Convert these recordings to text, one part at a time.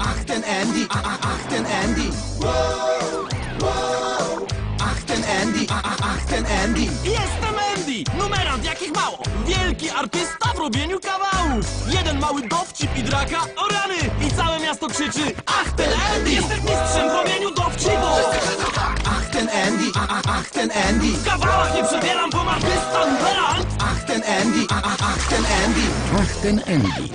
Ach, ten Andy, a, a, ach, ten Andy. Ach, ten Andy, a, a, ach, ten Andy. Jestem Andy! Numerant jakich mało! Wielki artysta w robieniu kawałów! Jeden mały dowcip i draka, o rany! I całe miasto krzyczy Ach, ten Andy! Jestem mistrzem w robieniu dowcipów! Ach, ten Andy, a, a, ach, ten Andy. W kawałach nie przebieram po artysta numerant! Ach, ten Andy, a, a, ach, ten Andy. Ach, ten Andy.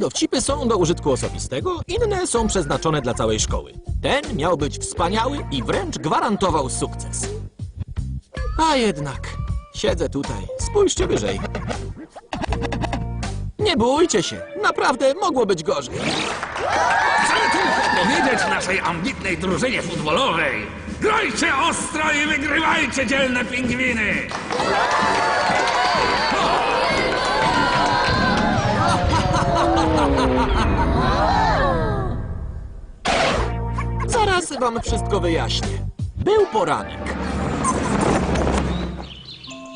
Dowcipy są do użytku osobistego, inne są przeznaczone dla całej szkoły. Ten miał być wspaniały i wręcz gwarantował sukces. A jednak, siedzę tutaj, spójrzcie wyżej. Nie bójcie się, naprawdę mogło być gorzej. Chcę tylko powiedzieć naszej ambitnej drużynie futbolowej. Grajcie ostro i wygrywajcie dzielne pingwiny! Zaraz wam wszystko wyjaśnię. Był poranek,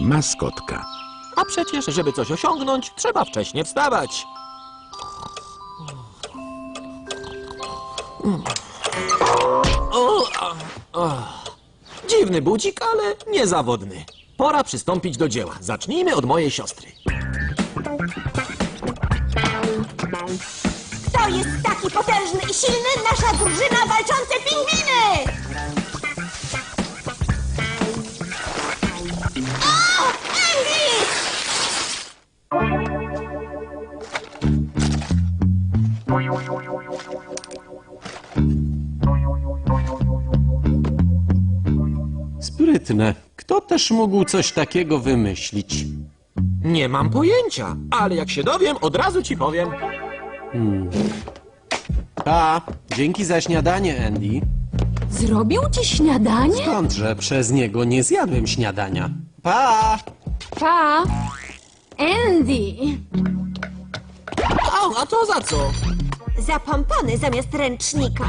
Maskotka. a przecież, żeby coś osiągnąć, trzeba wcześnie wstawać. O, a, a. Dziwny budzik, ale niezawodny. Pora przystąpić do dzieła. Zacznijmy od mojej siostry. Kto jest taki potężny i silny? Nasza drużyna walczące pingwiny! O! Andy! Sprytne. Kto też mógł coś takiego wymyślić? Nie mam pojęcia, ale jak się dowiem, od razu ci powiem. A, dzięki za śniadanie, Andy. Zrobił ci śniadanie? Skądże przez niego nie zjadłem śniadania? Pa! Pa! Andy! A, a to za co? Za pompony zamiast ręcznika.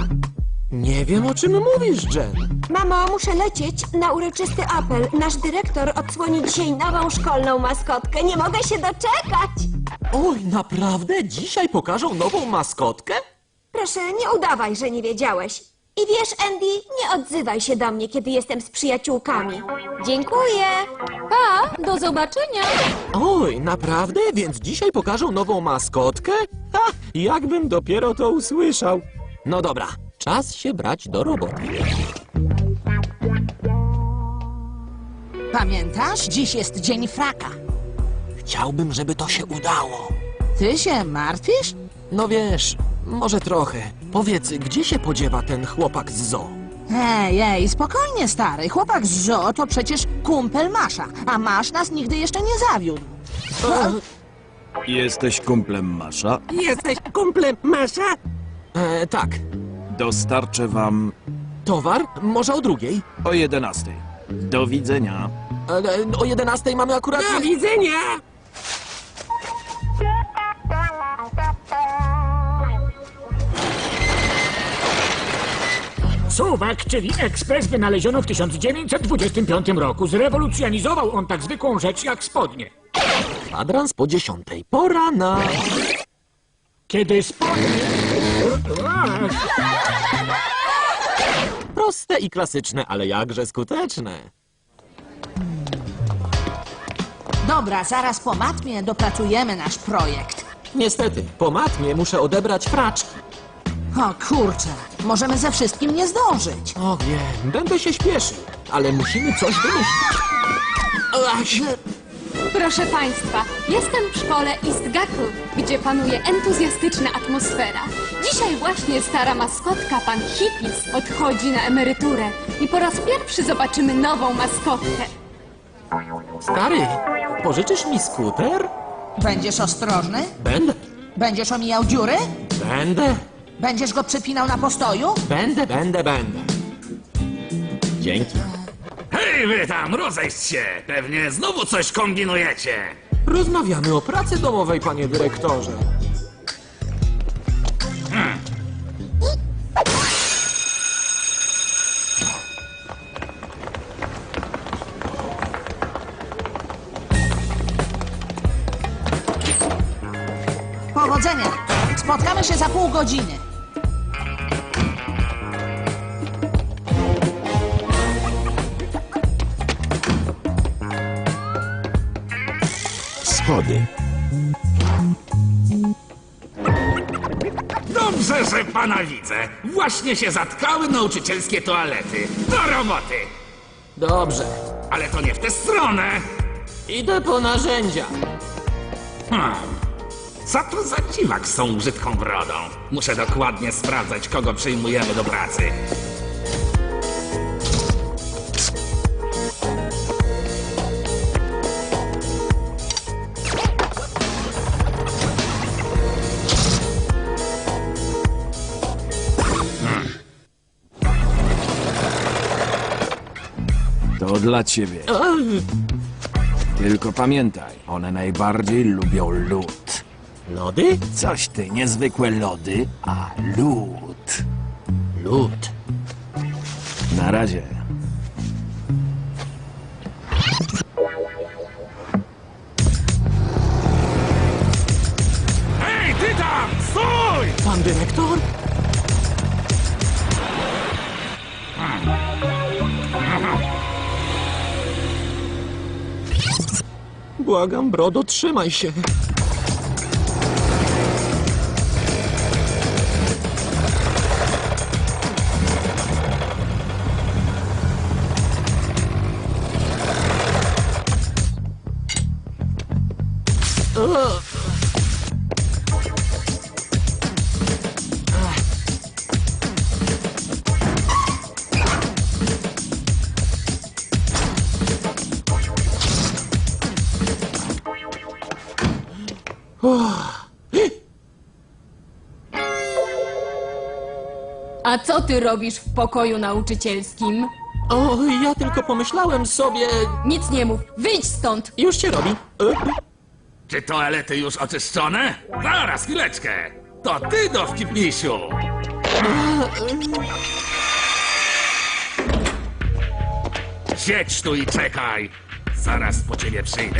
Nie wiem, o czym mówisz, Jen. Mamo, muszę lecieć na uroczysty apel. Nasz dyrektor odsłoni dzisiaj nową szkolną maskotkę. Nie mogę się doczekać. Oj, naprawdę? Dzisiaj pokażą nową maskotkę? Proszę, nie udawaj, że nie wiedziałeś. I wiesz, Andy, nie odzywaj się do mnie, kiedy jestem z przyjaciółkami. Dziękuję. Pa! Do zobaczenia! Oj, naprawdę? Więc dzisiaj pokażą nową maskotkę? Ha! Jakbym dopiero to usłyszał. No dobra, czas się brać do roboty. Pamiętasz? Dziś jest dzień fraka. Chciałbym, żeby to się udało. Ty się martwisz? No wiesz, może trochę. Powiedz, gdzie się podziewa ten chłopak z zoo? Ej, ej, spokojnie, stary. Chłopak z zoo to przecież kumpel Masza, a Masz nas nigdy jeszcze nie zawiódł. Jesteś kumplem Masza? Jesteś kumplem Masza? E, tak. Dostarczę wam Towar? Może o drugiej? o 11. Do widzenia. E, o jedenastej mamy akurat... Do widzenia! Suwak, czyli ekspres, wynaleziono w 1925 roku. Zrewolucjonizował on tak zwykłą rzecz jak spodnie. Kwadrans po dziesiątej. Pora na... Kiedy spodnie... Proste i klasyczne, ale jakże skuteczne. Dobra, zaraz po matmie dopracujemy nasz projekt. Niestety, po matmie muszę odebrać fraczki. O kurczę, możemy ze wszystkim nie zdążyć. O wiem, będę się śpieszył, ale musimy coś wymyślić. Ach, Proszę Państwa, jestem w szkole Istgaku, gdzie panuje entuzjastyczna atmosfera. Dzisiaj właśnie stara maskotka, pan Hipis, odchodzi na emeryturę i po raz pierwszy zobaczymy nową maskotkę. stary, pożyczysz mi skuter? Będziesz ostrożny? Będę, Będziesz omijał dziury? będę, Będziesz go przepinał na postoju? Będę, będę, będę. Dzięki. Hej wy tam, rozejść się! Pewnie znowu coś kombinujecie! Rozmawiamy o pracy domowej, panie dyrektorze. Powodzenia! Spotkamy się za pół godziny. Schody. Dobrze, że pana widzę. Właśnie się zatkały nauczycielskie toalety. Do roboty! Dobrze. Ale to nie w tę stronę. Idę po narzędzia. Hmm. Co to za dziwak z tą brzydką brodą? Muszę dokładnie sprawdzać, kogo przyjmujemy do pracy. To dla ciebie. Tylko pamiętaj, one najbardziej lubią lód. Lody? Coś ty, niezwykłe lody, a lód. Lód. Na razie. Błagam, Brodo, trzymaj się. A co ty robisz w pokoju nauczycielskim? O, ja tylko pomyślałem sobie... Nic nie mów, wyjdź stąd! Już cię robi. E, Czy toalety już oczyszczone? Zaraz, chwileczkę. To ty, dowcipnisiu. Siedź tu i czekaj. Zaraz po ciebie przyjdę.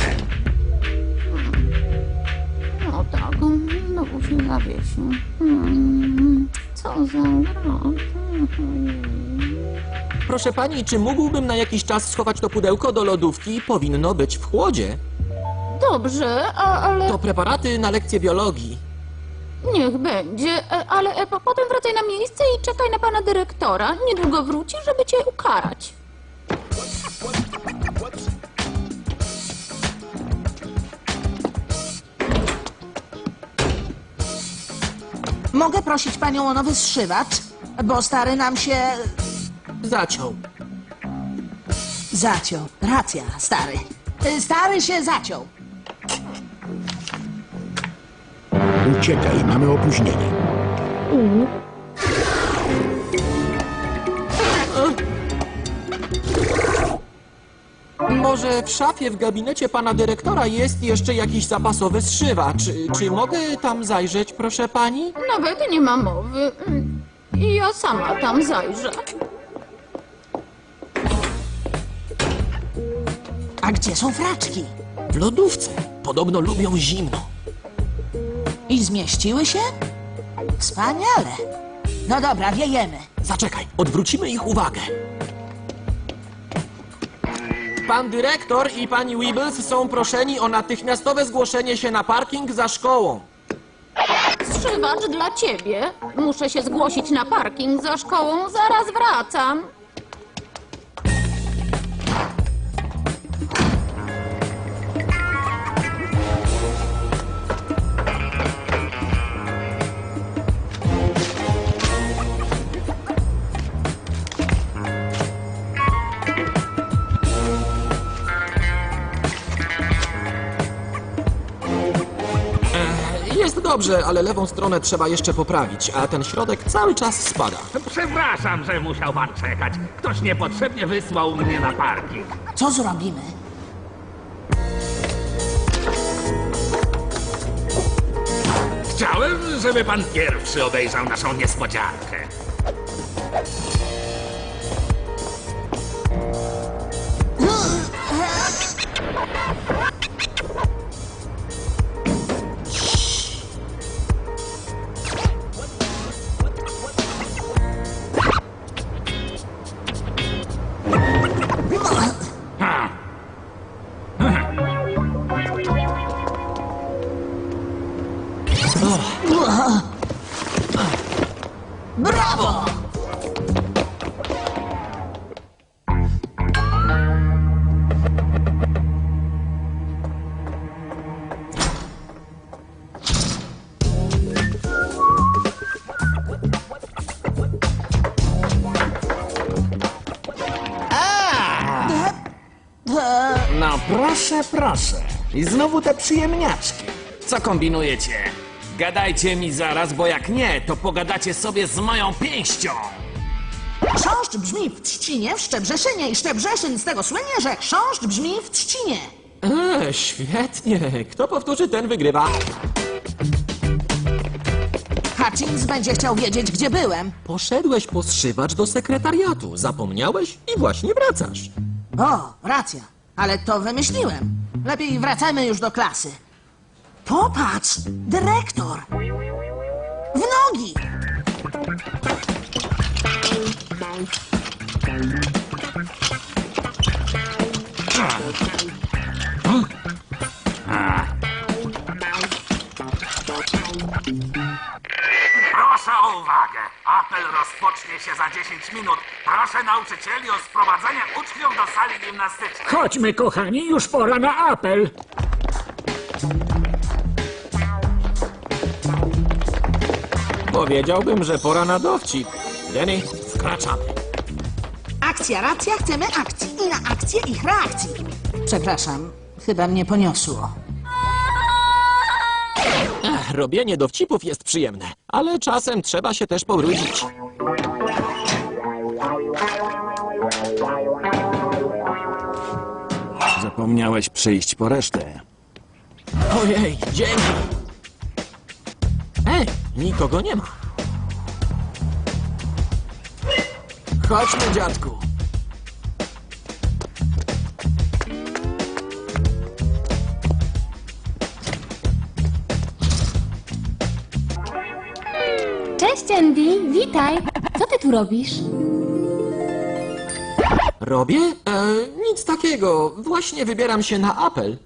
No tak, znowu się zawiesił. Hmm, co za. Proszę pani, czy mógłbym na jakiś czas schować to pudełko do lodówki? Powinno być w chłodzie. Dobrze, a, ale To preparaty na lekcję biologii. niech będzie. E, Ale e, po- potem wracaj na miejsce i czekaj na pana dyrektora. Niedługo wróci, żeby cię ukarać. Mogę prosić panią o nowy zszywacz? Bo stary nam się Zaciął. zaciął. Racja, stary. Y, Stary się zaciął. Uciekaj, mamy opóźnienie. Może w szafie w gabinecie pana dyrektora jest jeszcze jakiś zapasowy zszywacz. Czy mogę tam zajrzeć, proszę pani? Nawet nie ma mowy. Mm, I ja sama tam zajrzę. A gdzie są fraczki? W lodówce. Podobno lubią zimno. I zmieściły się? Wspaniale. No dobra, wiejemy. Zaczekaj, odwrócimy ich uwagę. Pan dyrektor i pani Weebles są proszeni o natychmiastowe zgłoszenie się na parking za szkołą. Zszywacz dla ciebie. Muszę się zgłosić na parking za szkołą. Zaraz wracam. Dobrze, ale lewą stronę trzeba jeszcze poprawić, a ten środek cały czas spada. Przepraszam, że musiał pan czekać. Ktoś niepotrzebnie wysłał mnie na parking. Co zrobimy? Chciałem, żeby pan pierwszy obejrzał naszą niespodziankę. Proszę, proszę. I znowu te przyjemniaczki. Co kombinujecie? Gadajcie mi zaraz, bo jak nie, to pogadacie sobie z moją pięścią. Chrząszcz brzmi w trzcinie, w Szczebrzeszynie i Szczebrzeszyn z tego słynie, że chrząszcz brzmi w trzcinie. Eee, świetnie. Kto powtórzy, ten wygrywa. Hutchins będzie chciał wiedzieć, gdzie byłem. Poszedłeś po zszywacz do sekretariatu. Zapomniałeś i właśnie wracasz. O, racja, ale to wymyśliłem. Lepiej wracajmy już do klasy. Popatrz, dyrektor! W nogi! Proszę o uwagę. Apel rozpocznie się za 10 minut. Proszę nauczycieli o sprowadzenie uczniów do sali gimnastycznej. Chodźmy, kochani, już pora na apel. Powiedziałbym, że pora na dowcip. Denny, wkraczamy. Akcja, racja, chcemy akcji. I na akcję ich reakcji. Przepraszam, chyba mnie poniosło. Robienie dowcipów jest przyjemne, ale czasem trzeba się też pobrudzić. Zapomniałeś przyjść po resztę. Ojej, dzięki. Ej, nikogo nie ma. Chodźmy, dziadku. Cześć, Andy, witaj. Co ty tu robisz? Robię? E, nic takiego. Właśnie wybieram się na apel.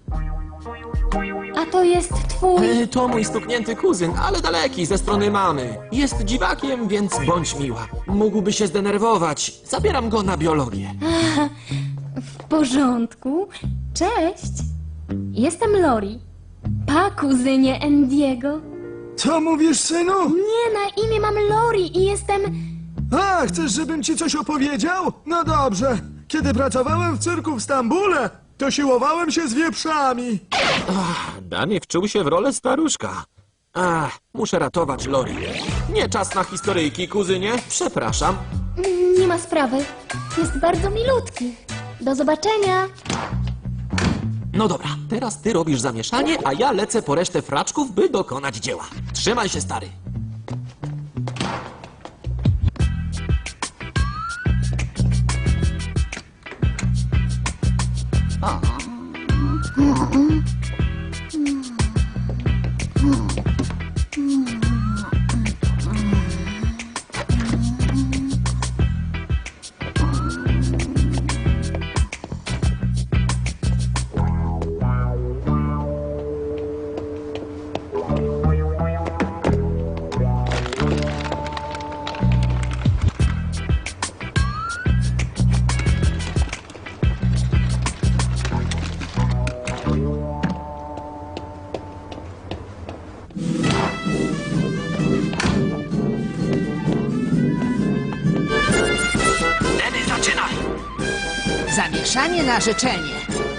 A to jest twój... E, to mój stuknięty kuzyn, ale daleki, ze strony mamy. Jest dziwakiem, więc bądź miła. Mógłby się zdenerwować. Zabieram go na biologię. W porządku. Cześć. Jestem Lori. Pa, kuzynie Andiego. Co mówisz, synu? Nie, na imię mam Lori i jestem... A, chcesz, żebym ci coś opowiedział? No dobrze. Kiedy pracowałem w cyrku w Stambule, to siłowałem się z wieprzami. Dany wczuł się w rolę staruszka. Ach, muszę ratować Lori. Nie czas na historyjki, kuzynie. Przepraszam. Nie ma sprawy. Jest bardzo milutki. Do zobaczenia. No dobra, teraz ty robisz zamieszanie, a ja lecę po resztę fraczków, by dokonać dzieła. Trzymaj się, stary. Zamieszanie na życzenie.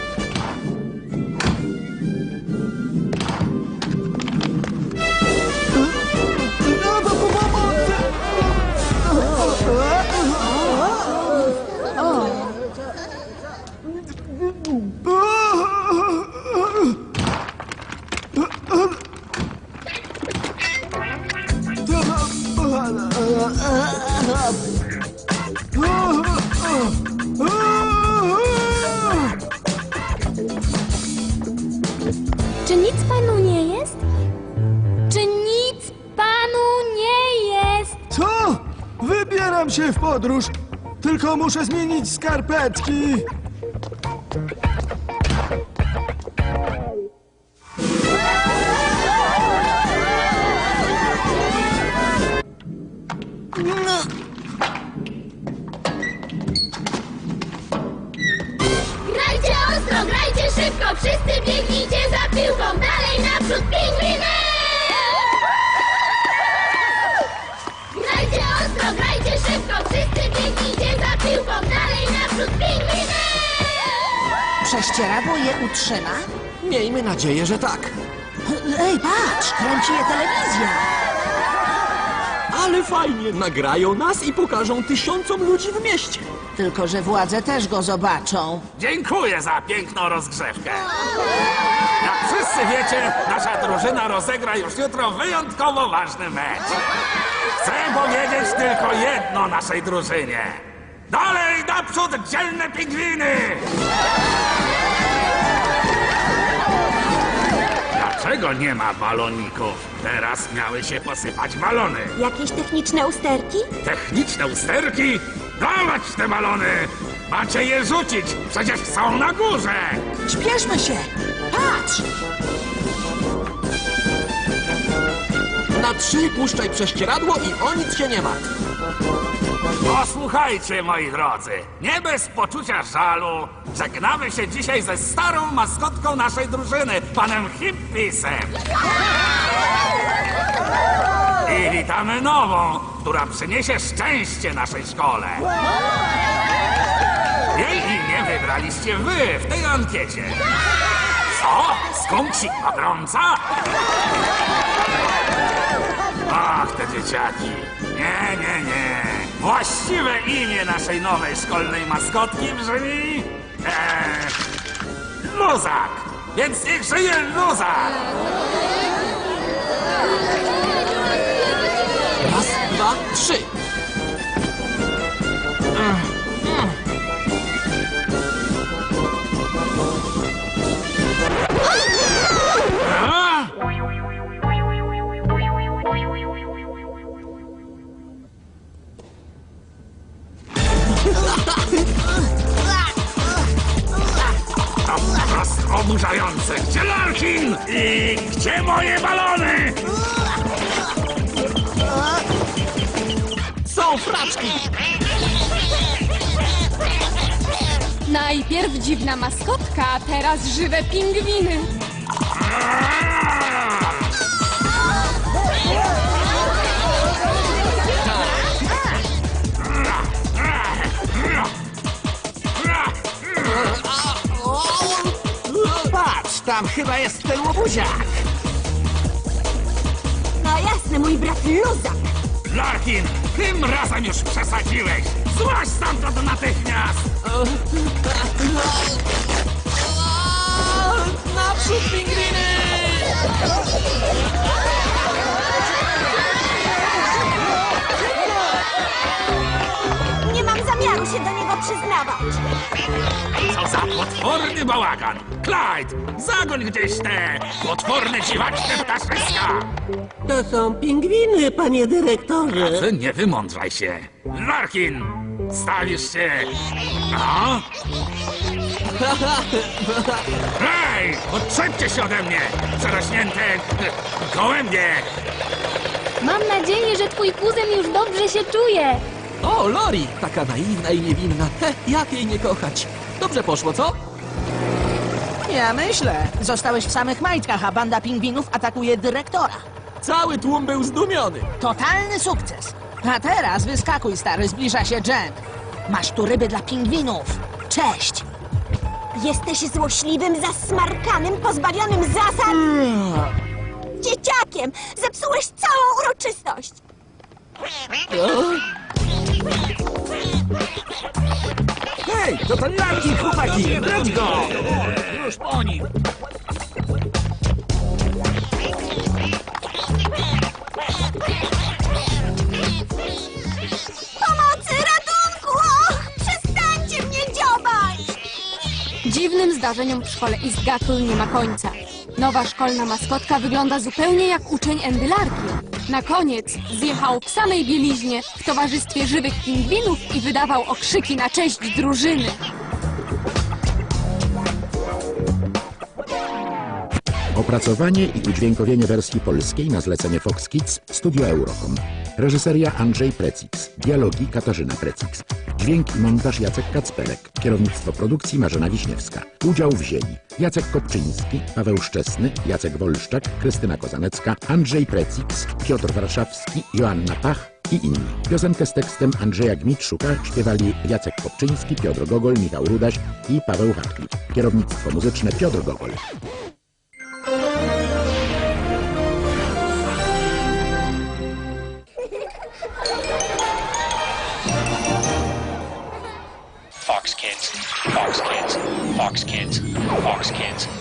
Się w podróż. Tylko muszę zmienić skarpetki. Prześcieradło je utrzyma? Miejmy nadzieję, że tak. Ej, patrz, kręci je telewizja. Ale fajnie, nagrają nas i pokażą tysiącom ludzi w mieście. Tylko, że władze też go zobaczą. Dziękuję za piękną rozgrzewkę. Jak wszyscy wiecie, nasza drużyna rozegra już jutro wyjątkowo ważny mecz. Chcę powiedzieć tylko jedno naszej drużynie. Dalej naprzód, dzielne pingwiny! Dlaczego nie ma baloników? Teraz miały się posypać balony. Jakieś techniczne usterki? Techniczne usterki? Dawać te balony! Macie je rzucić, przecież są na górze! Śpieszmy się! Patrz! Na trzy puszczaj prześcieradło i o nic się nie martw. Posłuchajcie, moi drodzy, nie bez poczucia żalu żegnamy się dzisiaj ze starą maskotką naszej drużyny, panem Hippisem. I witamy nową, która przyniesie szczęście naszej szkole. Jej imię wybraliście wy w tej ankiecie. Co? Skunksik pogromca? Ach, te dzieciaki. Nie, nie, nie. Właściwe imię naszej nowej szkolnej maskotki brzmi... Eee, Luzak. Więc niech żyje Luzak. Raz, dwa, trzy. Oburzające. Gdzie Larkin? I gdzie moje balony? Są fraczki. Najpierw dziwna maskotka, a teraz żywe pingwiny. Chyba jest ten łobuziak. No jasne, mój brat Luzak. Larkin, tym razem już przesadziłeś. Złaź stamtąd natychmiast. Naprzód pingwiny! Zamiaru się do niego przyznawać. Co za potworny bałagan! Clyde, zagoń gdzieś te potworne dziwaczne ptaszyska! To są pingwiny, panie dyrektorze. Ty nie wymądrzaj się. Larkin, stawisz się... No? Hej, odczepcie się ode mnie, przerośnięte e, gołębie! Mam nadzieję, że twój kuzyn już dobrze się czuje. O, Lori, taka naiwna i niewinna. He, jak jej nie kochać? Dobrze poszło, co? Ja myślę. Zostałeś w samych majtkach, a banda pingwinów atakuje dyrektora. Cały tłum był zdumiony. Totalny sukces. A teraz wyskakuj, stary, zbliża się Jen. Masz tu ryby dla pingwinów. Cześć. Jesteś złośliwym, zasmarkanym, pozbawionym zasad... Dzieciakiem! Zepsułeś całą uroczystość! Hej, to ten Larkin, chłopaki, brać go! Już po nim! Pomocy, ratunku! Och, przestańcie mnie dziobać! Dziwnym zdarzeniom w szkole East Gackle nie ma końca. Nowa szkolna maskotka wygląda zupełnie jak uczeń Andy Larkin. Na koniec zjechał w samej bieliźnie w towarzystwie żywych pingwinów i wydawał okrzyki na cześć drużyny. Opracowanie i udźwiękowienie wersji polskiej na zlecenie Fox Kids Studio Eurocom. Reżyseria Andrzej Precix. Dialogi Katarzyna Precix. Dźwięk i montaż Jacek Kacperek. Kierownictwo produkcji Marzena Wiśniewska. Udział wzięli Jacek Kopczyński, Paweł Szczesny, Jacek Wolszczak, Krystyna Kozanecka, Andrzej Precix, Piotr Warszawski, Joanna Pach i inni. Piosenkę z tekstem Andrzeja Gmitrzuka śpiewali Jacek Kopczyński, Piotr Gogol, Michał Rudaś i Paweł Hartwig. Kierownictwo muzyczne Piotr Gogol. Fox Kids, Fox Kids, Fox Kids, Fox Kids.